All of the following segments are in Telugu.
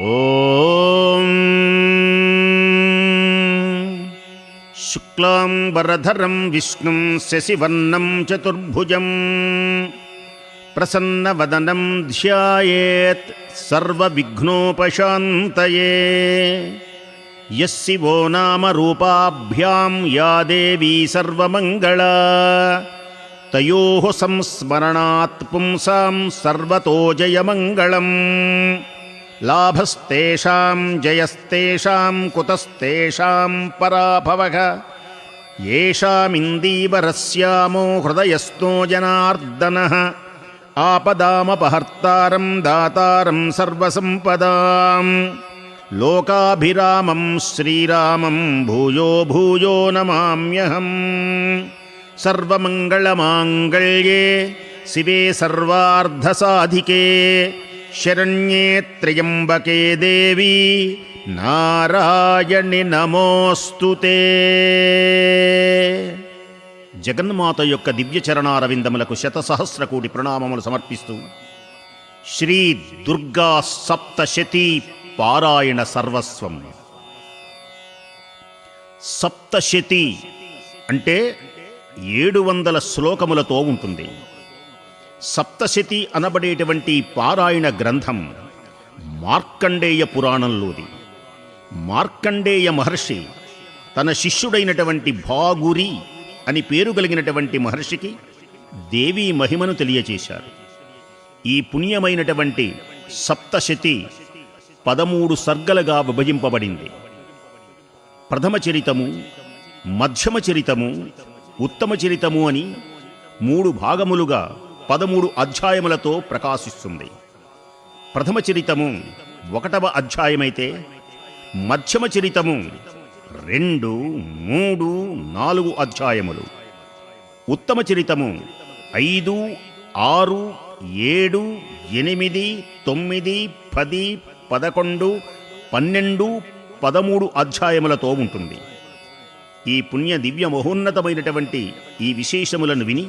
ॐ शुक्लाम्बरधरं विष्णुं शशिवर्णं चतुर्भुजं प्रसन्नवदनं ध्यायेत् सर्वविघ्नोपशान्तये यः शिवो नामरूपाभ्यां या देवी सर्वमङ्गला तयोः संस्मरणात् पुंसां सर्वतो जयमङ्गलम् लाभस्तेषां जयस्तेषां कुतस्तेषां पराभवः येषामिन्दीवरस्यामो हृदयस्थो जनार्दनः आपदामपहर्तारं दातारं सर्वसम्पदाम् लोकाभिरामं श्रीरामं भूयो भूयो नमाम्यहम् सर्वमङ्गलमाङ्गल्ये शिवे सर्वार्धसाधिके शरण्ये त्र्यम्बके देवी నారాయణి నమోస్తుతే జగన్మాత యొక్క దివ్య చరణారవిందములకు శతసహస్ర కోటి ప్రణామములు సమర్పిస్తూ శ్రీ దుర్గా సప్తశతి పారాయణ సర్వస్వం సప్తశతి అంటే ఏడు వందల శ్లోకములతో ఉంటుంది సప్తశతి అనబడేటువంటి పారాయణ గ్రంథం మార్కండేయ పురాణంలోది. మార్కండేయ మహర్షి తన శిష్యుడైనటువంటి భాగురి అని పేరు కలిగినటువంటి మహర్షికి దేవీ మహిమను తెలియచేశారు ఈ పుణ్యమైనటువంటి సప్తశతి పదమూడు సర్గలుగా విభజింపబడింది. ప్రథమ చరితము మధ్యమ చరితము ఉత్తమ చరితము అని మూడు భాగములుగా పదమూడు అధ్యాయములతో ప్రకాశిస్తుంది. ప్రథమ చరితము ఒకటవ అధ్యాయమైతే మధ్యమ చరితము రెండు మూడు నాలుగు అధ్యాయములు. ఉత్తమ చరితము ఐదు ఆరు ఏడు ఎనిమిది తొమ్మిది పది పదకొండు పన్నెండు పదమూడు అధ్యాయములతో ఉంటుంది. ఈ పుణ్య దివ్య మహోన్నతమైనటువంటి ఈ విశేషములను విని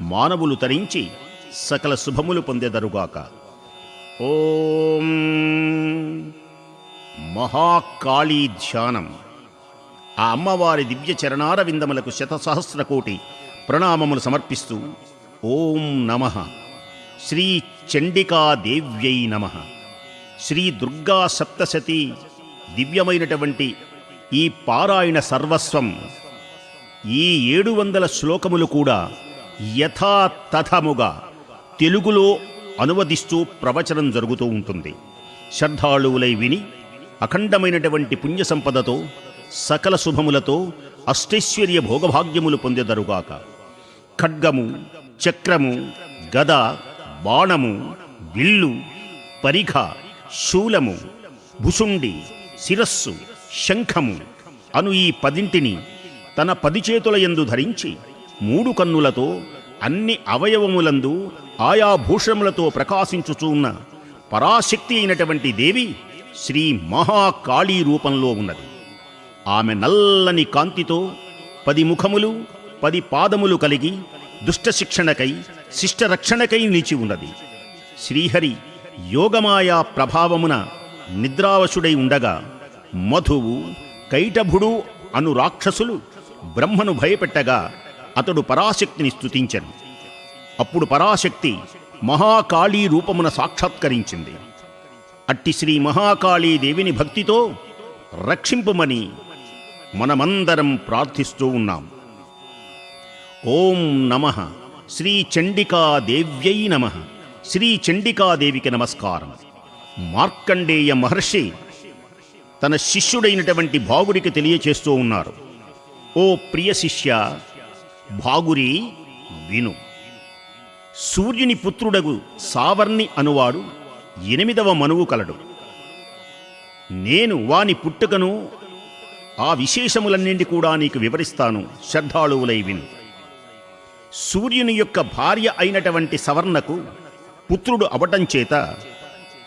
మానవులు తరించి సకల శుభములు పొందెదరుగాక. ఓం మహాకాళీ ధ్యానం. ఆ అమ్మవారి దివ్య చరణార విందములకు శతసహస్ర కోటి ప్రణామములు సమర్పిస్తూ ఓం నమ. శ్రీ చండికా దేవ్యై నమ. శ్రీ దుర్గా సప్తశతి దివ్యమైనటువంటి ఈ పారాయణ సర్వస్వం ఈ ఏడు వందల శ్లోకములు కూడా యథాతథముగా తెలుగులో అనువదిస్తూ ప్రవచనం జరుగుతూ ఉంటుంది. శ్రద్ధాళువులై విని అఖండమైనటువంటి పుణ్య సంపదతో సకల శుభములతో అష్టైశ్వర్య భోగభాగ్యములు పొందెదరుగాక. ఖడ్గము చక్రము గద బాణము విల్లు పరిఘ శూలము భుసుండి శిరస్సు శంఖము అను ఈ పదింటిని తన పది చేతుల యందు ధరించి మూడు కన్నులతో అన్ని అవయవములందు ఆయా భూషణములతో ప్రకాశించుచూ ఉన్న పరాశక్తి అయినటువంటి దేవి శ్రీ మహాకాళీ రూపంలో ఉన్నది. ఆమె నల్లని కాంతితో పది ముఖములు పది పాదములు కలిగి దుష్ట శిక్షణకై శిష్టరక్షణకై నిలిచి ఉన్నది. శ్రీహరి యోగమాయా ప్రభావమున నిద్రావశుడై ఉండగా మధువు కైటభుడు అను రాక్షసులు బ్రహ్మను భయపెట్టగా అతడు పరాశక్తిని స్థుతించను అప్పుడు పరాశక్తి మహాకాళీ రూపమున సాక్షాత్కరించింది. అట్టి శ్రీ మహాకాళీ దేవిని భక్తితో రక్షింపుమని మనమందరం ప్రార్థిస్తూ ఉన్నాం. ఓం నమ. శ్రీ చండికాదేవ్యై నమ. శ్రీ చండికాదేవికి నమస్కారం. మార్కండేయ మహర్షి తన శిష్యుడైనటువంటి భాగుడికి తెలియచేస్తూ ఉన్నారు. ఓ ప్రియ శిష్య భాగురి విను. సూర్యుని పుత్రుడగు సావర్ణి అనువాడు ఎనిమిదవ మనువు కలడు. నేను వాని పుట్టుకను ఆ విశేషములన్నింటి కూడా నీకు వివరిస్తాను శ్రద్ధాళువులై విను. సూర్యుని యొక్క భార్య అయినటువంటి సవర్ణకు పుత్రుడు అవటం చేత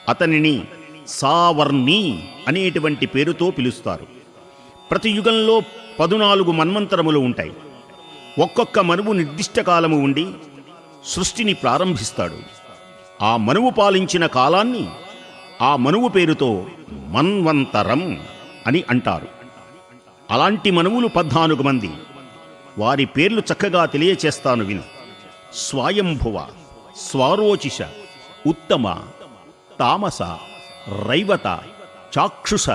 అతనిని సావర్ణి అనేటువంటి పేరుతో పిలుస్తారు. ప్రతి యుగంలో పదునాలుగు మన్వంతరములు ఉంటాయి. ఒక్కొక్క మనువు నిర్దిష్ట కాలము ఉండి సృష్టిని ప్రారంభిస్తాడు. ఆ మనువు పాలించిన కాలాన్ని ఆ మనువు పేరుతో మన్వంతరం అని అంటారు. అలాంటి మనువులు పద్నాలుగు మంది. వారి పేర్లు చక్కగా తెలియచేస్తాను విను. స్వాయంభువ స్వారోచిష ఉత్తమ తామస రైవత చాక్షుష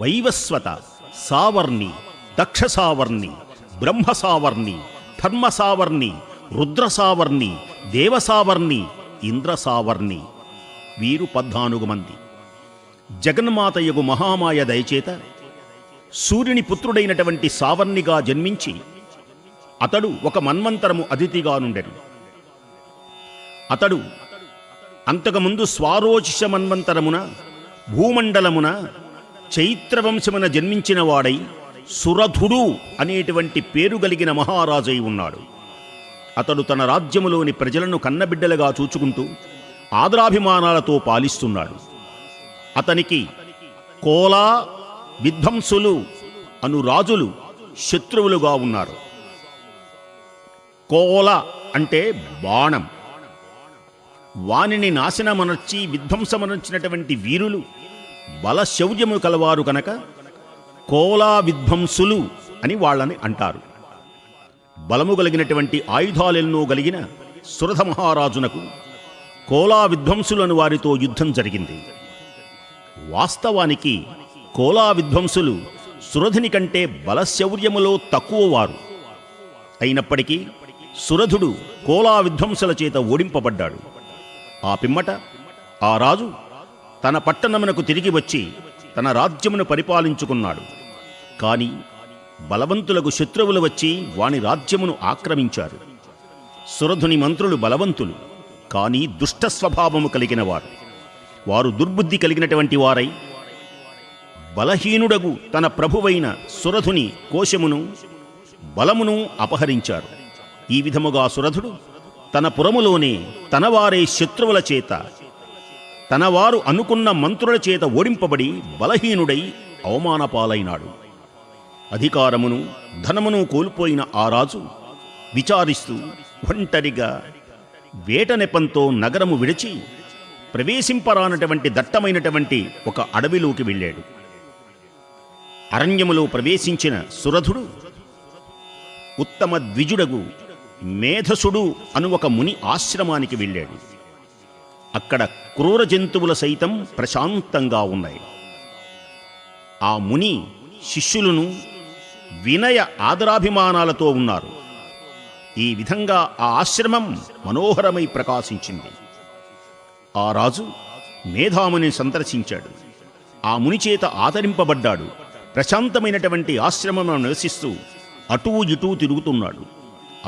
వైవస్వత సావర్ణి దక్షసావర్ణి బ్రహ్మసావర్ణి ధర్మసావర్ణి రుద్రసావర్ణి దేవసావర్ణి ఇంద్రసావర్ణి. వీరు పద్నాలుగు మంది. జగన్మాతయ్యకు మహామాయ దయచేత సూర్యుని పుత్రుడైనటువంటి సావర్ణిగా జన్మించి అతడు ఒక మన్వంతరము అతిథిగా నుండెను. అతడు అంతకుముందు స్వారోచిష మన్వంతరమున భూమండలమున చైత్రవంశమున జన్మించినవాడై సురధుడు అనేటువంటి పేరు కలిగిన మహారాజై ఉన్నాడు. అతడు తన రాజ్యములోని ప్రజలను కన్నబిడ్డలుగా చూచుకుంటూ ఆదరాభిమానాలతో పాలిస్తున్నాడు. అతనికి కోలా విధ్వంసులు అను రాజులు శత్రువులుగా ఉన్నారు. కోల అంటే బాణం. వానిని నాశనమనర్చి విధ్వంసమనర్చినటువంటి వీరులు బలశౌర్యము కలవారు కనుక కోలా విధ్వంసులు అని వాళ్ళని అంటారు. బలము కలిగినటువంటి ఆయుధాలెన్నో కలిగిన సురథ మహారాజునకు కోలా విధ్వంసులను వారితో యుద్ధం జరిగింది. వాస్తవానికి కోలా విధ్వంసులు సురధుని కంటే బలశౌర్యములో తక్కువ వారు. అయినప్పటికీ సురధుడు కోలా విధ్వంసుల చేత ఓడింపబడ్డాడు. ఆ పిమ్మట ఆ రాజు తన పట్టణమునకు తిరిగి వచ్చి తన రాజ్యమును పరిపాలించుకున్నాడు. కాని బలవంతులకు శత్రువులు వచ్చి వాని రాజ్యమును ఆక్రమించారు. సురధుని మంత్రులు బలవంతులు కానీ దుష్ట స్వభావము కలిగిన వారు వారు దుర్బుద్ధి కలిగినటువంటి వారై బలహీనుడగు తన ప్రభువైన సురధుని కోశమును బలమును అపహరించారు. ఈ విధముగా సురధుడు తన పురములోనే తనవారే శత్రువుల చేత తనవారు అనుకున్న మంత్రుల చేత ఓడింపబడి బలహీనుడై అవమానపాలైనాడు. అధికారమును ధనమును కోల్పోయిన ఆ రాజు విచారిస్తూ ఒంటరిగా వేట నెపంతో నగరము విడిచి ప్రవేశింపరానటువంటి దట్టమైనటువంటి ఒక అడవిలోకి వెళ్ళాడు. అరణ్యములో ప్రవేశించిన సురధుడు ఉత్తమ ద్విజుడగు మేధసుడు అను ఒక ముని ఆశ్రమానికి వెళ్ళాడు. అక్కడ క్రూర జంతువుల సైతం ప్రశాంతంగా ఉన్నాయి. ఆ ముని శిష్యులను వినయ ఆదరాభిమానాలతో ఉన్నారు. ఈ విధంగా ఆ ఆశ్రమం మనోహరమై ప్రకాశించింది. ఆ రాజు మేధాముని సందర్శించాడు. ఆ ముని చేత ఆదరింపబడ్డాడు. ప్రశాంతమైనటువంటి ఆశ్రమంలో నివసిస్తూ అటూ ఇటూ తిరుగుతున్నాడు.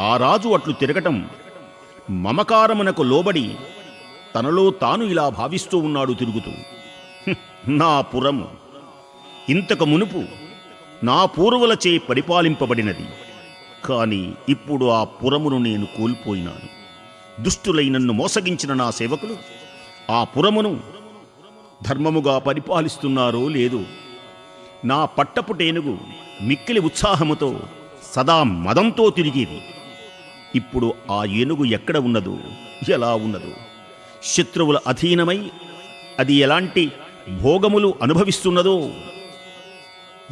ఆ రాజు అట్లు తిరగటం మమకారమునకు లోబడి తనలో తాను ఇలా భావిస్తూ ఉన్నాడు తిరుగుతూ. నా పురము. ఇంతకు మునుపు నా పూర్వులచే పరిపాలింపబడినది. కానీ ఇప్పుడు ఆ పురమును నేను కోల్పోయినాను. దుష్టులై నన్ను మోసగించిన నా సేవకులు ఆ పురమును ధర్మముగా పరిపాలిస్తున్నారో లేదో నా పట్టపుటేనుగు మిక్కిలి ఉత్సాహముతో సదా మదంతో తిరిగేది ఇప్పుడు ఆ ఏనుగు ఎక్కడ ఉన్నదో ఎలా ఉన్నదో శత్రువుల అధీనమై అది ఎలాంటి భోగములు అనుభవిస్తున్నదో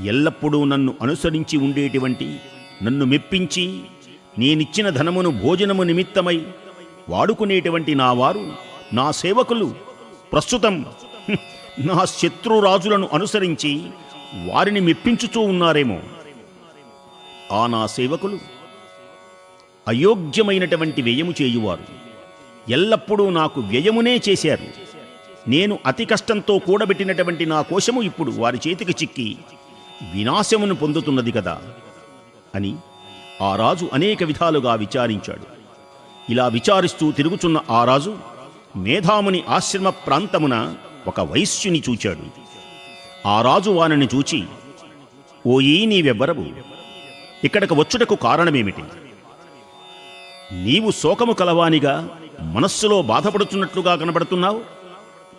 ఎల్లప్పుడూ నన్ను అనుసరించి ఉండేటువంటి నన్ను మెప్పించి నేనిచ్చిన ధనమును భోజనము నిమిత్తమై వాడుకునేటువంటి నా వారు నా సేవకులు ప్రస్తుతం నా శత్రురాజులను అనుసరించి వారిని మెప్పించుతూ ఉన్నారేమో. ఆ నా సేవకులు అయోగ్యమైనటువంటి వ్యయము చేయువారు. ఎల్లప్పుడూ నాకు వ్యయమునే చేశారు. నేను అతి కష్టంతో కూడబెట్టినటువంటి నా కోశము ఇప్పుడు వారి చేతికి చిక్కి వినాశమును పొందుతున్నది కదా అని ఆ రాజు అనేక విధాలుగా విచారించాడు. ఇలా విచారిస్తూ తిరుగుచున్న ఆ రాజు మేధాముని ఆశ్రమ ప్రాంతమున ఒక వైశ్యుని చూచాడు. ఆ రాజు వానిని చూచి ఓయీ నీవెవ్వరవు? ఇక్కడకు వచ్చుటకు కారణమేమిటి? నీవు శోకము కలవానిగా మనస్సులో బాధపడుతున్నట్లుగా కనబడుతున్నావు?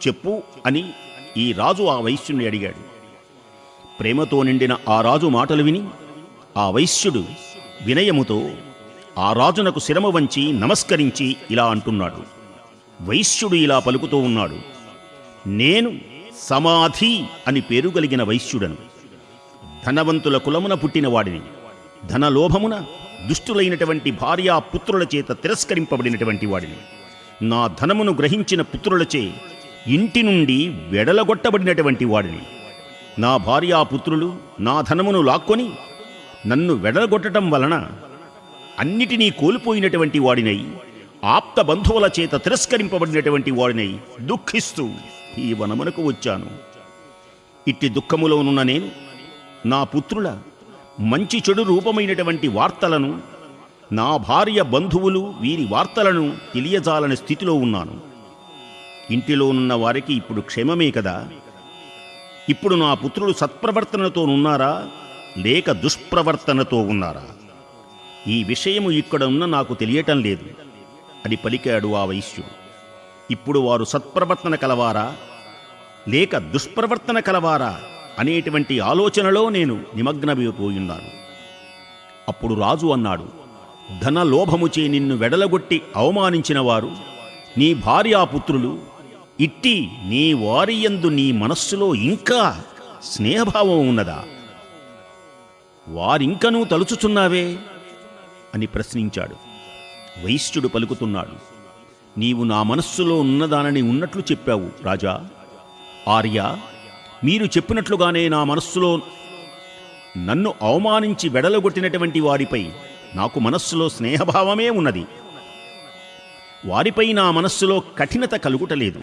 చెప్పు అని ఈ రాజు ఆ వైశ్యుని అడిగాడు. ప్రేమతో నిండిన ఆ రాజు మాటలు విని ఆ వైశ్యుడు వినయముతో ఆ రాజునకు శిరమ వంచి నమస్కరించి ఇలా అంటున్నాడు. వైశ్యుడు ఇలా పలుకుతూ ఉన్నాడు. నేను సమాధి అని పేరు కలిగిన వైశ్యుడను. ధనవంతుల కులమున పుట్టినవాడిని ధనలోభమున దుష్టులైనటువంటి భార్యా పుత్రుల చేత తిరస్కరింపబడినటువంటి వాడిని. నా ధనమును గ్రహించిన పుత్రులచే ఇంటి నుండి వెడలగొట్టబడినటువంటి వాడిని. నా భార్యా పుత్రులు నా ధనమును లాక్కొని నన్ను వెడలగొట్టడం వలన అన్నిటినీ కోల్పోయినటువంటి వాడినై ఆప్త బంధువుల చేత తిరస్కరింపబడినటువంటి వాడినై దుఃఖిస్తూ ఈ వనమునకు వచ్చాను. ఇట్టి దుఃఖములోనున్న నేను నా పుత్రుల మంచి చెడు రూపమైనటువంటి వార్తలను నా భార్య బంధువులు వీరి వార్తలను తెలియజాలని స్థితిలో ఉన్నాను. ఇంటిలోనున్న వారికి ఇప్పుడు క్షేమమే కదా? ఇప్పుడు నా పుత్రులు సత్ప్రవర్తనతో ఉన్నారా లేక దుష్ప్రవర్తనతో ఉన్నారా? ఈ విషయము ఇక్కడ ఉన్న నాకు తెలియటం లేదు. అని పలికాడు ఆ వైశ్యుడు. ఇప్పుడు వారు సత్ప్రవర్తన కలవారా? లేక దుష్ప్రవర్తన కలవారా? అనేటువంటి ఆలోచనలో నేను నిమగ్నమైపోయున్నాను. అప్పుడు రాజు అన్నాడు ధన లోభముచే నిన్ను వెడలగొట్టి అవమానించిన వారు నీ భార్యాపుత్రులు ఇట్టి నీ వారియందు నీ మనస్సులో ఇంకా స్నేహభావం ఉన్నదా? వారింకనూ తలుచుచున్నావే? అని ప్రశ్నించాడు. వైశ్యుడు పలుకుతున్నాడు నీవు నా మనస్సులో ఉన్నదానని ఉన్నట్లు చెప్పావు రాజా. ఆర్య మీరు చెప్పినట్లుగానే నా మనస్సులో నన్ను అవమానించి వెడలగొట్టినటువంటి వారిపై నాకు మనస్సులో స్నేహభావమే ఉన్నది. వారిపై నా మనస్సులో కఠినత కలుగుటలేదు.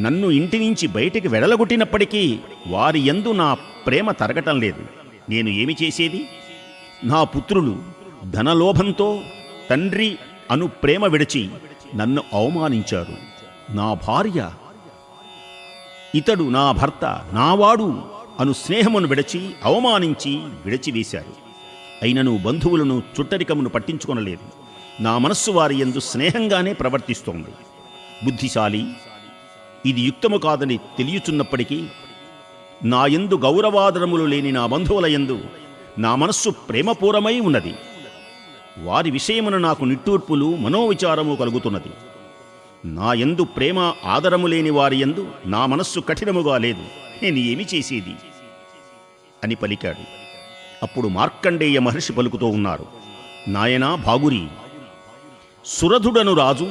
నన్ను ఇంటి నుంచి బయటికి వెడలగొట్టినప్పటికీ వారి యందు నా ప్రేమ తరగటం లేదు. నేను ఏమి చేసేది? నా పుత్రులు ధనలోభంతో తండ్రి అను ప్రేమ విడిచి నన్ను అవమానించారు. నా భార్య ఇతడు నా భర్త నావాడు అను స్నేహమును విడచి అవమానించి విడచివేశారు అయినను బంధువులను చుట్టరికమును పట్టించుకొనలేదు. నా మనస్సు వారి యందు స్నేహంగానే ప్రవర్తిస్తోంది. బుద్ధిశాలి ఇది యుక్తము కాదని తెలియచున్నప్పటికీ నా యందు గౌరవాదరములు లేని నా బంధువుల యందు నా మనస్సు ప్రేమపూరమై ఉన్నది. వారి విషయమున నాకు నిట్టూర్పులు మనోవిచారము కలుగుతున్నది. నా యందు ప్రేమ ఆదరము లేని వారి యందు నా మనస్సు కఠినముగా లేదు. నేను ఏమి చేసేది? అని పలికాడు. అప్పుడు మార్కండేయ మహర్షి పలుకుతూ ఉన్నారు. నాయనా భాగురి సురధుడను రాజు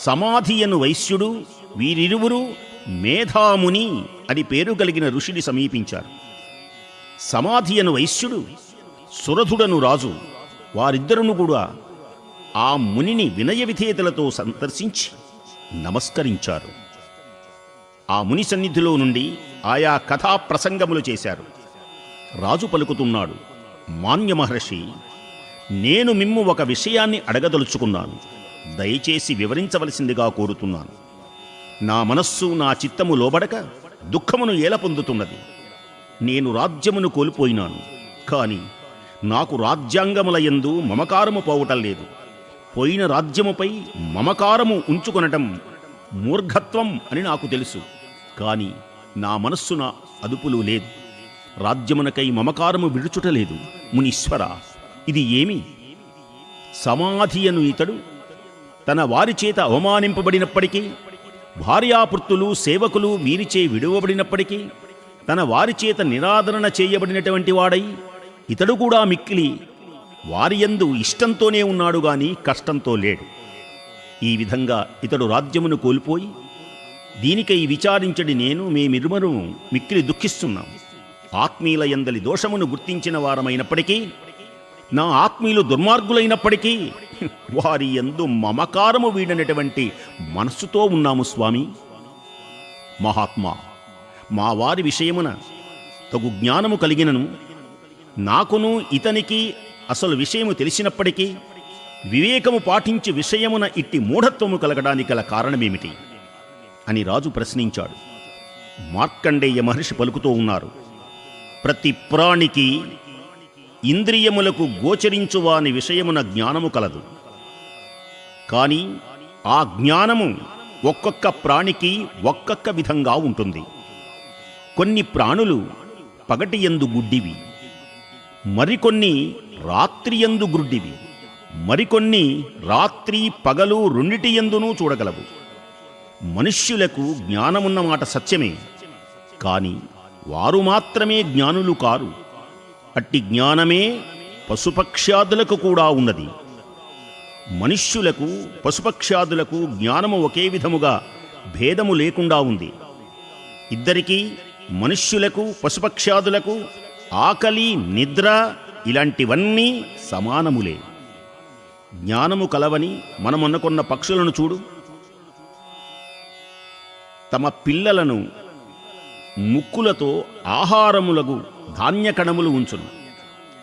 సమాధియను వైశ్యుడు వీరిరువురు మేధాముని అని పేరు కలిగిన ఋషిని సమీపించారు. సమాధియను వైశ్యుడు సురధుడను రాజు వారిద్దరును కూడా ఆ మునిని వినయ విధేయతలతో సందర్శించి నమస్కరించారు. ఆ ముని సన్నిధిలో నుండి ఆయా కథా ప్రసంగములు చేశారు. రాజు పలుకుతున్నాడు మాన్య మహర్షి నేను మిమ్ము ఒక విషయాన్ని అడగదలుచుకున్నాను. దయచేసి వివరించవలసిందిగా కోరుతున్నాను. నా మనస్సు నా చిత్తము లోబడక దుఃఖమును ఏల పొందుతున్నది నేను రాజ్యమును కోల్పోయినాను కానీ నాకు రాజ్యాంగములయందు మమకారము పోవటం లేదు. పోయిన రాజ్యముపై మమకారము ఉంచుకొనటం మూర్ఘత్వం అని నాకు తెలుసు. కాని నా మనస్సున అదుపులు లేదు. రాజ్యమునకై మమకారము విడుచుటలేదు. మునీశ్వర ఇది ఏమి? సమాధియను ఇతడు తన వారి చేత అవమానింపబడినప్పటికీ భార్యాపుర్తులు సేవకులు వీరిచే విడువబడినప్పటికీ తన వారి చేత నిరాదరణ చేయబడినటువంటి వాడై ఇతడు కూడా మిక్కిలి వారియందు ఇష్టంతోనే ఉన్నాడు గాని కష్టంతో లేడు. ఈ విధంగా ఇతడు రాజ్యమును కోల్పోయి దీనికై విచారించడి నేను మేమిరుమరు మిక్కిలి దుఃఖిస్తున్నాం. ఆత్మీయుల ఎందలి దోషమును గుర్తించిన వారమైనప్పటికీ నా ఆత్మీయులు దుర్మార్గులైనప్పటికీ వారి యందు మమకారము వీడనటువంటి మనస్సుతో ఉన్నాము స్వామి. మహాత్మా మా వారి విషయమున తగు జ్ఞానము కలిగినను. నాకును ఇతనికి అసలు విషయము తెలిసినప్పటికీ వివేకము పాటించి విషయమున ఇట్టి మూఢత్వము కలగడానికి గల కారణమేమిటి? అని రాజు ప్రశ్నించాడు. మార్కండేయ మహర్షి పలుకుతూ ఉన్నారు. ప్రతి ప్రాణికి ఇంద్రియములకు గోచరించువాని విషయమున జ్ఞానము కలదు. కానీ ఆ జ్ఞానము ఒక్కొక్క ప్రాణికి ఒక్కొక్క విధంగా ఉంటుంది. కొన్ని ప్రాణులు పగటియందు గుడ్డివి. మరికొన్ని రాత్రియందు గ్రుడ్డివి మరికొన్ని రాత్రి పగలు రెండిటియందునూ చూడగలవు. మనుష్యులకు జ్ఞానమున్న మాట సత్యమే. కాని వారు మాత్రమే జ్ఞానులు కారు. అట్టి జ్ఞానమే పశుపక్ష్యాదులకు కూడా ఉన్నది. మనుష్యులకు పశుపక్ష్యాదులకు జ్ఞానము ఒకే విధముగా భేదము లేకుండా ఉంది. ఇద్దరికీ మనుష్యులకు పశుపక్ష్యాదులకు ఆకలి నిద్ర ఇలాంటివన్నీ సమానములే. జ్ఞానము కలవని మనమనుకున్న పక్షులను చూడు. తమ పిల్లలను ముక్కులతో ఆహారములకు ధాన్యకణములు ఉంచును.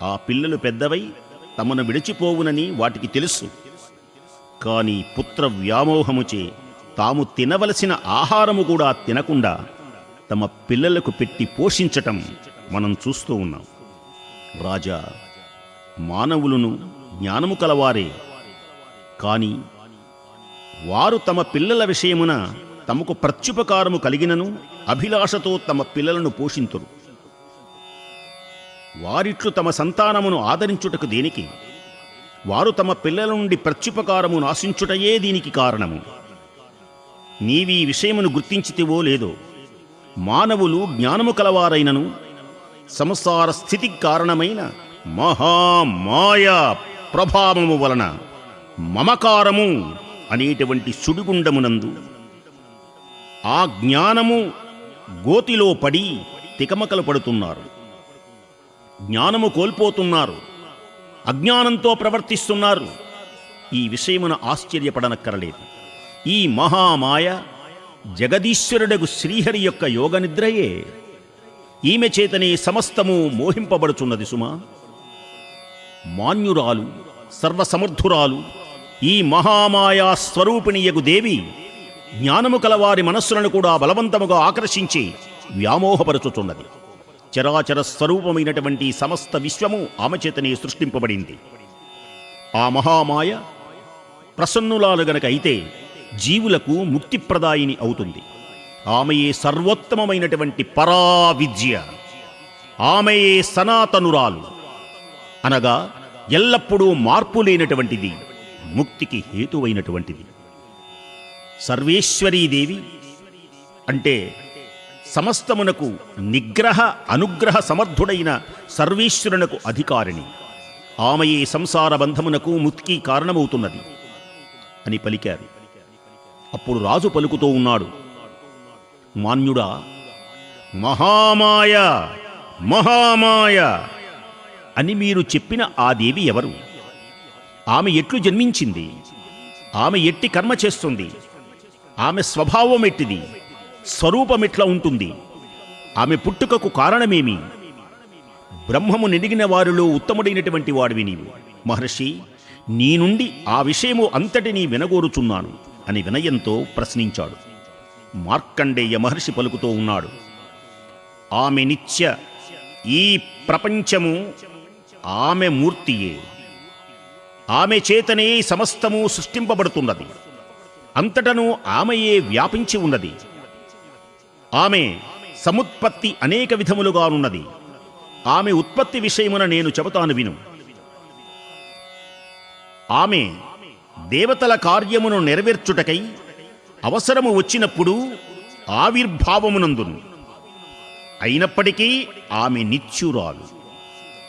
ఆ పిల్లలు పెద్దవై తమను విడిచిపోవునని వాటికి తెలుసు. కాని పుత్ర వ్యామోహముచే తాము తినవలసిన ఆహారము కూడా తినకుండా తమ పిల్లలకు పెట్టి పోషించటం మనం చూస్తూ ఉన్నాం. రాజా మానవులను జ్ఞానము కలవారే. కాని వారు తమ పిల్లల విషయమున తమకు ప్రత్యుపకారము కలిగినను అభిలాషతో తమ పిల్లలను పోషింతురు. వారిట్లు తమ సంతానమును ఆదరించుటకు దేనికి? వారు తమ పిల్లల నుండి ప్రత్యుపకారము నాశించుటయే దీనికి కారణము. నీవీ విషయమును గుర్తించితివో లేదో? మానవులు జ్ఞానము కలవారైనను సంసార స్థితికి కారణమైన మహామాయ ప్రభావము వలన మమకారము అనేటువంటి సుడిగుండమునందు ఆ జ్ఞానము గోతిలో పడి తికమకలు పడుతున్నారు. జ్ఞానము కోల్పోతున్నారు. అజ్ఞానంతో ప్రవర్తిస్తున్నారు. ఈ విషయమున ఆశ్చర్యపడనక్కరలేదు. ఈ మహామాయ జగదీశ్వరుడగు శ్రీహరి యొక్క యోగనిద్రయే ఈమె చేతనే సమస్తము మోహింపబడుచున్నది సుమా. మాన్యురాలు సర్వసమర్థురాలు ఈ మహామాయా స్వరూపిణియగు దేవి జ్ఞానము కలవారి మనస్సులను కూడా బలవంతముగా ఆకర్షించి వ్యామోహపరచుచున్నది. చరాచర స్వరూపమైనటువంటి సమస్త విశ్వము ఆమె చేతనే సృష్టింపబడింది. ఆ మహామాయ ప్రసన్నులాలు గనక అయితే జీవులకు ముక్తిప్రదాయిని అవుతుంది. ఆమెయే సర్వోత్తమమైనటువంటి పరావిద్య. ఆమెయే సనాతనురాలు. అనగా ఎల్లప్పుడూ మార్పు లేనటువంటిది ముక్తికి హేతువైనటువంటిది. సర్వేశ్వరీదేవి అంటే సమస్తమునకు నిగ్రహ అనుగ్రహ సమర్థుడైన సర్వేశ్వరునకు అధికారిణి. ఆమెయే సంసార బంధమునకు ముక్తికి కారణమవుతున్నది అని పలికారు. అప్పుడు రాజు పలుకుతూ ఉన్నాడు మాన్యుడా. మహామాయ మహామాయ అని మీరు చెప్పిన ఆ దేవి ఎవరు? ఆమె ఎట్లు జన్మించింది? ఆమె ఎట్టి కర్మ చేస్తుంది? ఆమె స్వభావం ఎట్టిది? స్వరూపం ఎట్లా ఉంటుంది? ఆమె పుట్టుకకు కారణమేమి? బ్రహ్మము నిడిగిన వారిలో ఉత్తముడైనటువంటి వాడివి నీవు. మహర్షి నీ నుండి ఆ విషయము అంతటినీ వినగోరుచున్నాను అని వినయంతో ప్రశ్నించాడు. మార్కండేయ మహర్షి పలుకుతూ ఉన్నాడు. ఆమె నిత్య ఈ ప్రపంచము ఆమె మూర్తియే. ఆమె చేతనే సమస్తము సృష్టింపబడుతున్నది. అంతటను ఆమెయే వ్యాపించి ఉన్నది. ఆమె సముత్పత్తి అనేక విధములుగానున్నది. ఆమె ఉత్పత్తి విషయమున నేను చెబుతాను విను. ఆమె దేవతల కార్యమును నెరవేర్చుటకై అవసరము వచ్చినప్పుడు ఆవిర్భావమునందును. అయినప్పటికీ ఆమె నిత్యురాలు.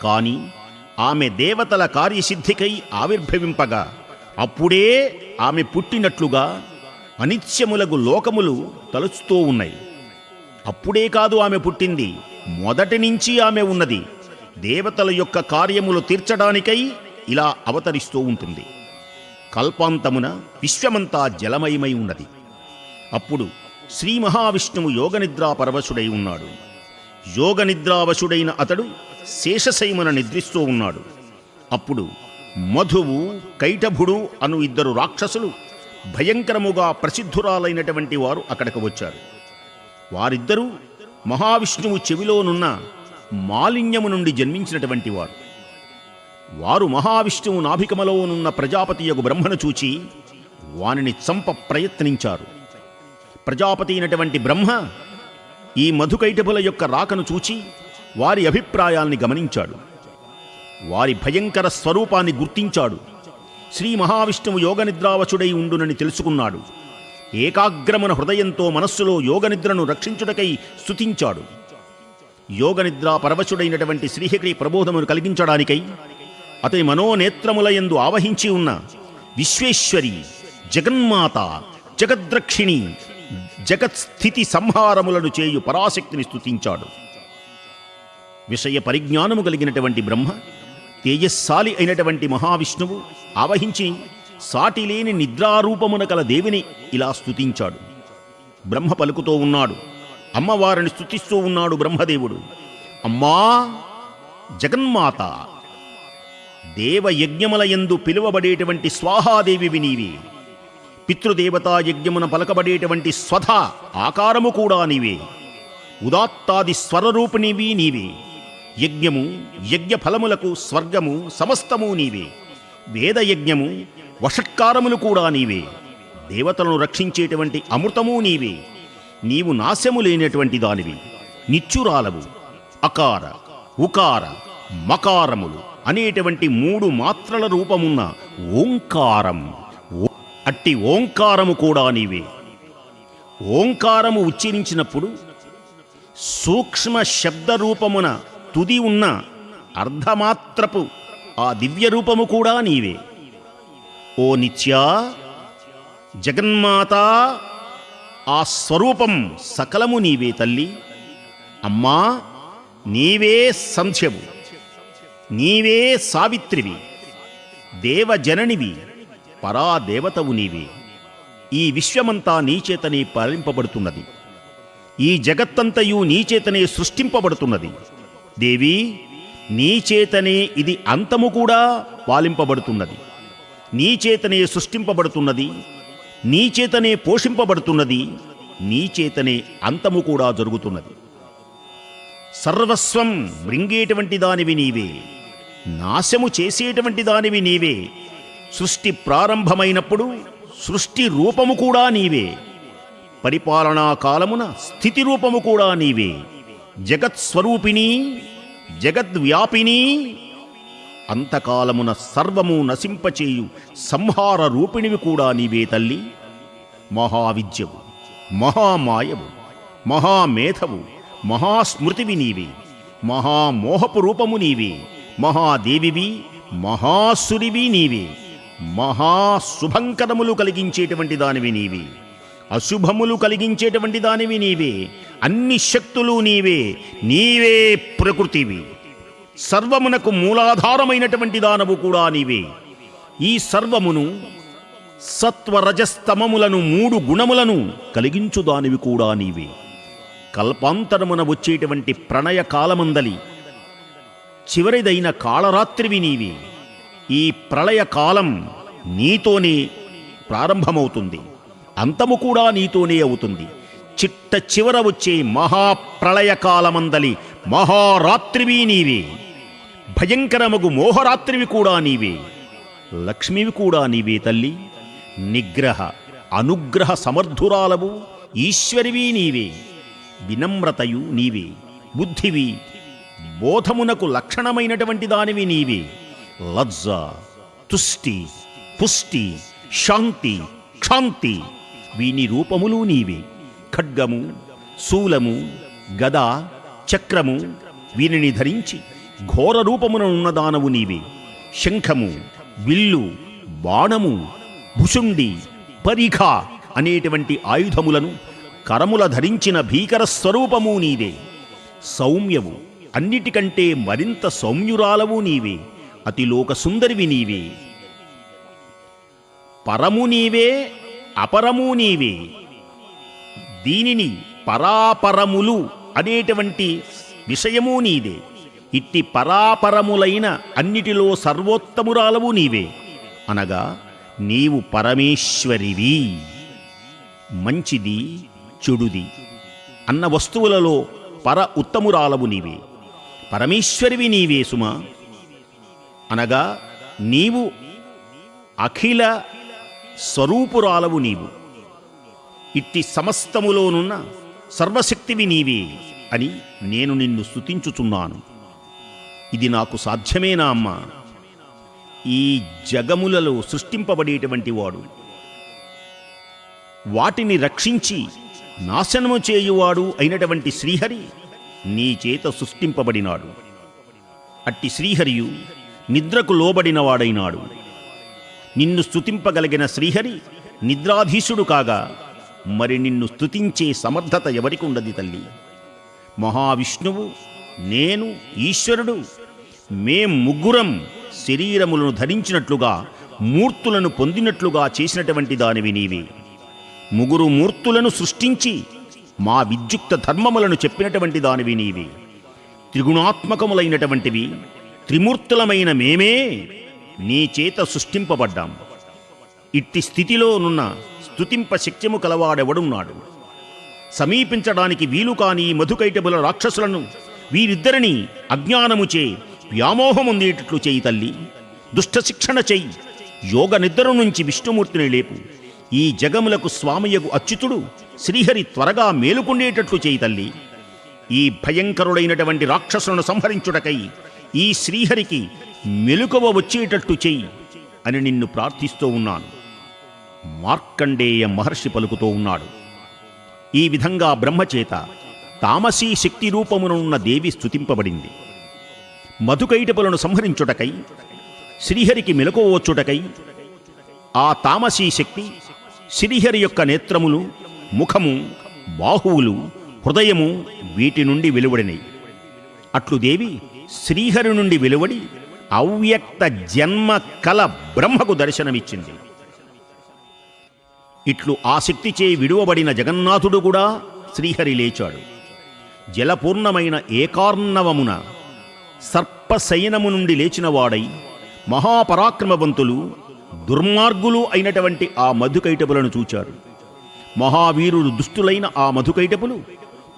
కాని ఆమె దేవతల కార్యసిద్ధికై ఆవిర్భవింపగా అప్పుడే ఆమె పుట్టినట్లుగా అనిత్యములకు లోకములు తలుచుతూ ఉన్నాయి. అప్పుడే కాదు ఆమె పుట్టింది. మొదటి నుంచి ఆమె ఉన్నది. దేవతల యొక్క కార్యములు తీర్చడానికై ఇలా అవతరిస్తూ ఉంటుంది. కల్పాంతమున విశ్వమంతా జలమయమై ఉన్నది. అప్పుడు శ్రీ మహావిష్ణువు యోగనిద్రా పరవశుడై ఉన్నాడు. యోగనిద్రావశుడైన అతడు శేషశైమన నిద్రిస్తూ ఉన్నాడు. అప్పుడు మధువు కైటభుడు అను ఇద్దరు రాక్షసులు భయంకరముగా ప్రసిద్ధురాలైనటువంటి వారు అక్కడికి వచ్చారు. వారిద్దరూ మహావిష్ణువు చెవిలోనున్న మాలిన్యము నుండి జన్మించినటువంటి వారు. వారు మహావిష్ణువు నాభికమలోనున్న యొక్క బ్రహ్మను చూచి వానిని చంప ప్రయత్నించారు. ప్రజాపతి అయినటువంటి బ్రహ్మ ఈ మధుకైటపుల యొక్క రాకను చూచి వారి అభిప్రాయాల్ని గమనించాడు. వారి భయంకర స్వరూపాన్ని గుర్తించాడు. శ్రీ మహావిష్ణువు యోగనిద్రావచుడై ఉండునని తెలుసుకున్నాడు. ఏకాగ్రమున హృదయంతో మనస్సులో యోగనిద్రను రక్షించుటకై స్థుతించాడు యోగనిద్ర పరవశుడైనటువంటి శ్రీహరి ప్రబోధమును కలిగించడానికై అతని మనోనేత్రములయందు ఆవహించి ఉన్న విశ్వేశ్వరి జగన్మాత జగద్రక్షిణి జగత్స్థితి సంహారములను చేయు పరాశక్తిని స్తుతించాడు. విషయ పరిజ్ఞానము కలిగినటువంటి బ్రహ్మ తేజస్సాలి అయినటువంటి మహావిష్ణువు ఆవహించి సాటిలేని నిద్రారూపమున కల దేవిని ఇలా స్తుతించాడు. బ్రహ్మ పలుకుతూ ఉన్నాడు. అమ్మవారిని స్తుతిస్తూ ఉన్నాడు బ్రహ్మదేవుడు. అమ్మా జగన్మాత దేవయజ్ఞముల యందు పిలువబడేటువంటి స్వాహాదేవి వినీవి పితృదేవతా యజ్ఞమున పలకబడేటువంటి స్వధ ఆకారము కూడా నీవే. ఉదాత్తాది స్వరరూపిణివి నీవే. యజ్ఞము యజ్ఞఫలములకు స్వర్గము సమస్తము నీవే. వేదయజ్ఞము వషట్కారములు కూడా నీవే. దేవతలను రక్షించేటువంటి అమృతము నీవే. నీవు నాశము లేనటువంటి దానివి. నిచ్చురాలవు అకార ఉకార మకారములు అనేటువంటి మూడు మాత్రల రూపమున్న ఓంకారం. అట్టి ఓంకారము కూడా నీవే. ఓంకారము ఉచ్చరించినప్పుడు సూక్ష్మ శబ్ద రూపమున తుది ఉన్న అర్ధమాత్రపు ఆ దివ్య రూపము కూడా నీవే. ఓ నిత్యా జగన్మాత ఆ స్వరూపం సకలము నీవే తల్లి. అమ్మా నీవే సంధ్యవు. నీవే సావిత్రివి. దేవజననివి. పరాదేవతవు నీవే. ఈ విశ్వమంతా నీచేతనే పాలింపబడుతున్నది ఈ జగత్తంతయు నీచేతనే సృష్టింపబడుతున్నది. దేవి నీచేతనే ఇది అంతము కూడా పాలింపబడుతున్నది. నీచేతనే సృష్టింపబడుతున్నది. నీచేతనే పోషింపబడుతున్నది. నీచేతనే అంతము కూడా జరుగుతున్నది. సర్వస్వం మృంగేటువంటి దానివి నీవే. నాశము చేసేటువంటి దానివి నీవే. సృష్టి ప్రారంభమైనప్పుడు సృష్టి రూపము కూడా నీవే. పరిపాలనా కాలమున స్థితి రూపము కూడా నీవే. జగత్స్వరూపిణి జగద్వ్యాపిని అంతకాలమున సర్వము నశింపచేయు సంహార రూపిణివి కూడా నీవే తల్లి. మహావిద్యవు మహామాయవు మహామేధవు మహాస్మృతివి నీవే. మహామోహపు రూపము నీవే. మహాదేవివి మహాసురివి నీవే. మహాశుభంకరములు కలిగించేటువంటి దానివి నీవే. అశుభములు కలిగించేటువంటి దానివి నీవే. అన్ని శక్తులు నీవే. నీవే ప్రకృతివి. సర్వమునకు మూలాధారమైనటువంటి దానవు కూడా నీవే. ఈ సర్వమును సత్వరజస్తమములను మూడు గుణములను కలిగించు దానివి కూడా నీవే. కల్పాంతరమున వచ్చేటువంటి ప్రణయ కాలమందలి చివరిదైన కాళరాత్రివి నీవే. ఈ ప్రళయ కాలం నీతోనే ప్రారంభమవుతుంది. అంతము కూడా నీతోనే అవుతుంది. చిట్ట చివర వచ్చే మహాప్రళయకాలమందలి మహారాత్రివి నీవే. భయంకరమగు మోహరాత్రివి కూడా నీవే. లక్ష్మివి కూడా నీవే తల్లి. నిగ్రహ అనుగ్రహ సమర్థురాలవు ఈశ్వరివి నీవే. వినమ్రతయు నీవే. బుద్ధివి బోధమునకు లక్షణమైనటువంటి దానివి నీవే. లజ్జ తుష్టి పుష్టి శాంతి క్షాంతి. వీని రూపములు నీవే. ఖడ్గము శూలము గద చక్రము వీనిని ధరించి ఘోర రూపమున ఉన్నదానవు నీవే. శంఖము విల్లు బాణము భుషుండి పరిఖ అనేటువంటి ఆయుధములను కరముల ధరించిన భీకర స్వరూపము నీదే సౌమ్యవు అన్నిటికంటే మరింత సౌమ్యురాలవు నీవే. అతిలోక సుందరివి నీవే. పరము నీవే అపరము నీవే. దీనిని పరాపరములు అనేటువంటి విషయము నీదే. ఇట్టి పరాపరములైన అన్నిటిలో సర్వోత్తమురాలవు నీవే. అనగా నీవు పరమేశ్వరివి. మంచిది చెడుది అన్న వస్తువులలో పర ఉత్తమురాలవు నీవే. పరమేశ్వరివి నీవే సుమా. అనగా నీవు అఖిల స్వరూపురాలవు నీవు. ఇట్టి సమస్తములోనున్న సర్వశక్తివి నీవే అని నేను నిన్ను స్థుతించుచున్నాను ఇది నాకు సాధ్యమేనా అమ్మా? ఈ జగములలో సృష్టింపబడేటువంటి వాడు. వాటిని రక్షించి నాశనము చేయువాడు అయినటువంటి శ్రీహరి నీ చేత సృష్టింపబడినాడు. అట్టి శ్రీహరియు నిద్రకు లోబడినవాడైనాడు. నిన్ను స్తుతింపగలిగిన శ్రీహరి నిద్రాధీశుడు కాగా మరి నిన్ను స్తుతించే సమర్థత ఎవరికి ఉండదు తల్లి? మహావిష్ణువు నేను ఈశ్వరుడు మేం ముగ్గురం శరీరములను ధరించినట్లుగా మూర్తులను పొందినట్లుగా చేసినటువంటి దానివి నీవి. ముగ్గురు మూర్తులను సృష్టించి మా విద్యుక్త ధర్మములను చెప్పినటువంటి దానివి నీవి. త్రిగుణాత్మకములైనటువంటివి త్రిమూర్తులమైన మేమే నీ చేత సృష్టింపబడ్డాం. ఇట్టి స్థితిలో నున్న స్తుతింప శక్త్యము కలవాడెవడున్నాడు? సమీపించడానికి వీలు కాని మధుకైటబుల రాక్షసులను వీరిద్దరిని అజ్ఞానముచే వ్యామోహముందేటట్లు చేయి తల్లి. దుష్ట శిక్షణ చెయ్యి యోగ నిద్ర నుంచి విష్ణుమూర్తిని లేపు. ఈ జగములకు స్వామయ్యకు అచ్యుతుడు శ్రీహరి త్వరగా మేలుకుండేటట్లు చేయి తల్లి. ఈ భయంకరుడైనటువంటి రాక్షసులను సంహరించుటకై ఈ శ్రీహరికి మెలుకవ వచ్చేటట్టు చెయ్యి అని నిన్ను ప్రార్థిస్తూ ఉన్నాను. మార్కండేయ మహర్షి పలుకుతూ ఉన్నాడు. ఈ విధంగా బ్రహ్మచేత తామసీ శక్తి రూపమునున్న దేవి స్తుతింపబడింది. మధుకైటపులను సంహరించుటకై శ్రీహరికి మెలకువచ్చుటకై ఆ తామసీ శక్తి శ్రీహరి యొక్క నేత్రములు ముఖము బాహువులు హృదయము వీటి నుండి వెలువడినై. అట్లు దేవి శ్రీహరి నుండి వెలువడి అవ్యక్త జన్మ కల బ్రహ్మకు దర్శనమిచ్చింది. ఇట్లు ఆసక్తిచే విడువబడిన జగన్నాథుడు కూడా శ్రీహరి లేచాడు. జలపూర్ణమైన ఏకార్ణవమున సర్పశయనము నుండి లేచినవాడై మహాపరాక్రమవంతులు దుర్మార్గులు అయినటువంటి ఆ మధుకైటపులను చూచారు. మహావీరుడు దుస్తులైన ఆ మధుకైటపులు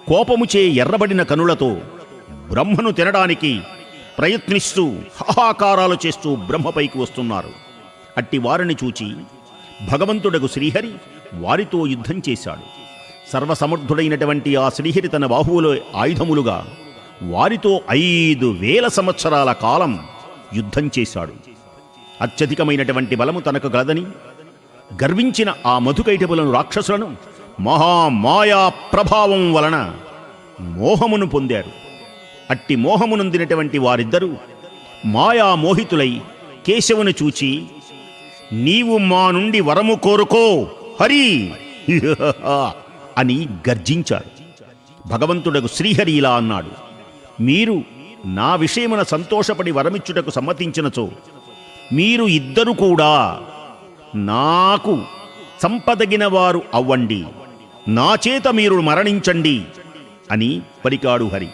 కోపముచే ఎర్రబడిన కనులతో బ్రహ్మను తినడానికి ప్రయత్నిస్తూ హాహాకారాలు చేస్తూ బ్రహ్మపైకి వస్తున్నారు. అట్టి వారిని చూచి భగవంతుడకు శ్రీహరి వారితో యుద్ధం చేశాడు. సర్వసమర్థుడైనటువంటి ఆ శ్రీహరి తన బాహువులో ఆయుధములుగా వారితో ఐదు వేల సంవత్సరాల కాలం యుద్ధం చేశాడు. అత్యధికమైనటువంటి బలము తనకు గలదని గర్వించిన ఆ మధుకైటపులను రాక్షసులను మహామాయా ప్రభావం వలన మోహమును పొందారు. అట్టి మోహమునందినటువంటి వారిద్దరూ మాయా మోహితులై కేశవుని చూచి నీవు మా నుండి వరము కోరుకో హరి! అని గర్జించారు. భగవంతుడకు శ్రీహరి ఇలా అన్నాడు మీరు నా విషయమున సంతోషపడి వరమిచ్చుటకు సమ్మతించినచో మీరు ఇద్దరు కూడా నాకు సంపదగిన వారు అవ్వండి. నా చేత మీరు మరణించండి అని పలికాడు హరి.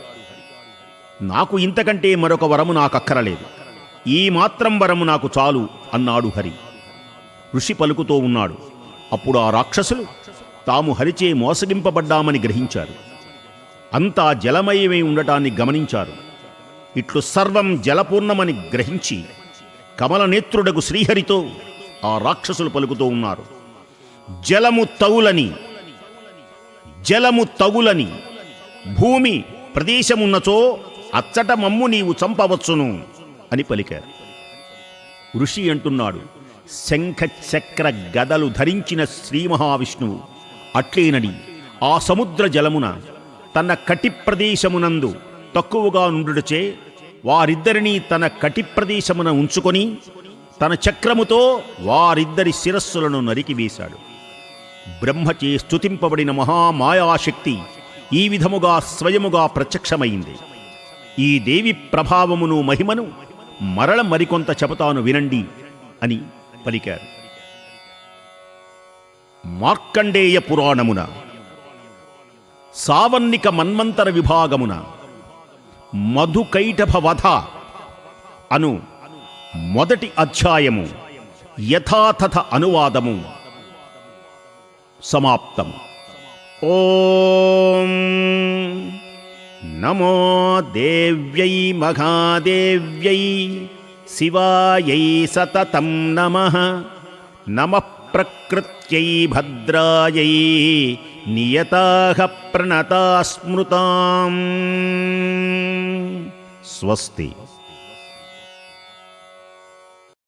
నాకు ఇంతకంటే మరొక వరము నాకక్కరలేదు. ఈ మాత్రం వరము నాకు చాలు అన్నాడు హరి. ఋషి పలుకుతూ ఉన్నాడు. అప్పుడు ఆ రాక్షసులు తాము హరిచే మోసగింపబడ్డామని గ్రహించారు. అంతా జలమయమై ఉండటాన్ని గమనించారు. ఇట్లు సర్వం జలపూర్ణమని గ్రహించి కమలనేత్రుడకు శ్రీహరితో ఆ రాక్షసులు పలుకుతూ ఉన్నారు. జలము తగులని జలము తగులని భూమి ప్రదేశమున్నచో అచ్చట మమ్ము నీవు చంపవచ్చును అని పలికారు. ఋషి అంటున్నాడు శంఖ చక్ర గదలు ధరించిన శ్రీ మహావిష్ణువు అట్లేనడి ఆ సముద్ర జలమున తన కటి ప్రదేశమునందు తక్కువగా నుండుటచే వారిద్దరినీ తన కటి ప్రదేశమున ఉంచుకొని తన చక్రముతో వారిద్దరి శిరస్సులను నరికివేశాడు. బ్రహ్మచే స్తుతింపబడిన మహామాయాశక్తి ఈ విధముగా స్వయముగా ప్రత్యక్షమైంది. ఈ దేవి ప్రభావమును మహిమను మరల మరికొంత చెబుతాను వినండి అని పలికారు. మార్కండేయ పురాణమున సావన్నిక మన్వంతర విభాగమున మధుకైటభవధ అను మొదటి అధ్యాయము యథాతథ అనువాదము సమాప్తం. ఓం నమో దేవ్యై మహాదేవ్యై శివాయై సతతం నమ. నమ ప్రకృత్యై భద్రాయై నియతాః ప్రణతా స్మృతాం స్వస్తి.